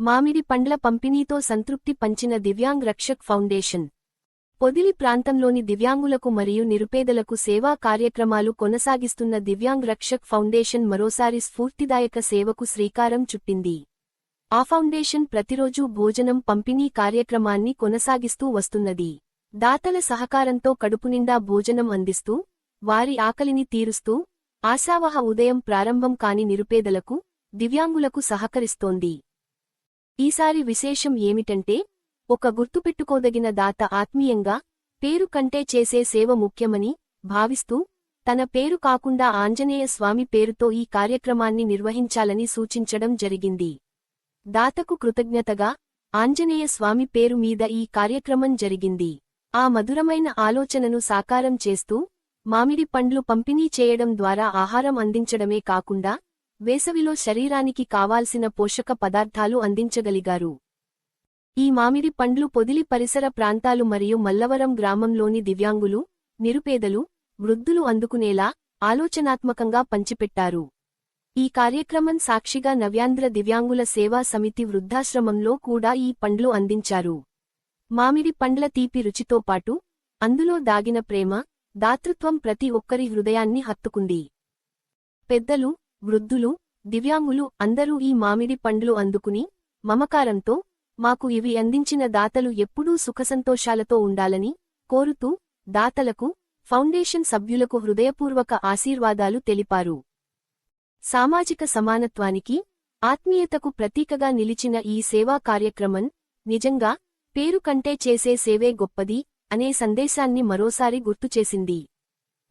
మామిడి పండ్ల పంపిణీతో సంతృప్తి పంచిన దివ్యాంగ్ రక్షక్ ఫౌండేషన్. పొదిలి ప్రాంతంలోని దివ్యాంగులకు మరియు నిరుపేదలకు సేవా కార్యక్రమాలు కొనసాగిస్తున్న దివ్యాంగ్ రక్షక్ ఫౌండేషన్ మరోసారి స్ఫూర్తిదాయక సేవకు శ్రీకారం చుట్టింది. ఆ ఫౌండేషన్ ప్రతిరోజూ భోజనం పంపిణీ కార్యక్రమాన్ని కొనసాగిస్తూ వస్తున్నది. దాతల సహకారంతో కడుపునిండా భోజనం అందిస్తూ వారి ఆకలిని తీరుస్తూ ఆశావహ ఉదయం ప్రారంభం కాని నిరుపేదలకు దివ్యాంగులకు సహకరిస్తోంది. ఈసారి విశేషం ఏమిటంటే ఒక గుర్తుపెట్టుకోదగిన దాత ఆత్మీయంగా పేరు కంటే చేసే సేవ ముఖ్యమని భావిస్తూ తన పేరు కాకుండా ఆంజనేయ స్వామి పేరుతో ఈ కార్యక్రమాన్ని నిర్వహించాలని సూచించడం జరిగింది. దాతకు కృతజ్ఞతగా ఆంజనేయ స్వామి పేరు మీద ఈ కార్యక్రమం జరిగింది. ఆ మధురమైన ఆలోచనను సాకారం చేస్తూ మామిడి పండ్లు పంపిణీ చేయడం ద్వారా ఆహారం అందించడమే కాకుండా వేసవిలో శరీరానికి కావాల్సిన పోషక పదార్థాలు అందించగలిగారు. ఈ మామిడి పండ్లు పొదిలి పరిసర ప్రాంతాలు మరియు మల్లవరం గ్రామంలోని దివ్యాంగులు నిరుపేదలు వృద్ధులు అందుకునేలా ఆలోచనాత్మకంగా పంచిపెట్టారు. ఈ కార్యక్రమం సాక్షిగా నవ్యాంధ్ర దివ్యాంగుల సేవా సమితి వృద్ధాశ్రమంలో కూడా ఈ పండ్లు అందించారు. మామిడి పండ్ల తీపి రుచితో పాటు అందులో దాగిన ప్రేమ దాతృత్వం ప్రతి ఒక్కరి హృదయాన్ని హత్తుకుంది. పెద్దలు వృద్ధులు దివ్యాంగులు అందరూ ఈ మామిడి పండ్లు అందుకుని మమకారంతో మాకు ఇవి అందించిన దాతలు ఎప్పుడూ సుఖసంతోషాలతో ఉండాలని కోరుతూ దాతలకు ఫౌండేషన్ సభ్యులకు హృదయపూర్వక ఆశీర్వాదాలు తెలిపారు. సామాజిక సమానత్వానికి ఆత్మీయతకు ప్రతీకగా నిలిచిన ఈ సేవా కార్యక్రమం నిజంగా పేరు కంటే చేసే సేవే గొప్పది అనే సందేశాన్ని మరోసారి గుర్తుచేసింది.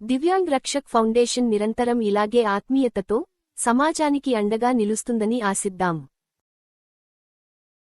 దివ్యాంగ్ రక్షక్ ఫౌండేషన్ నిరంతరం ఇలాగే ఆత్మీయతతో సమాజానికి అండగా నిలుస్తుందని ఆశిద్దాం.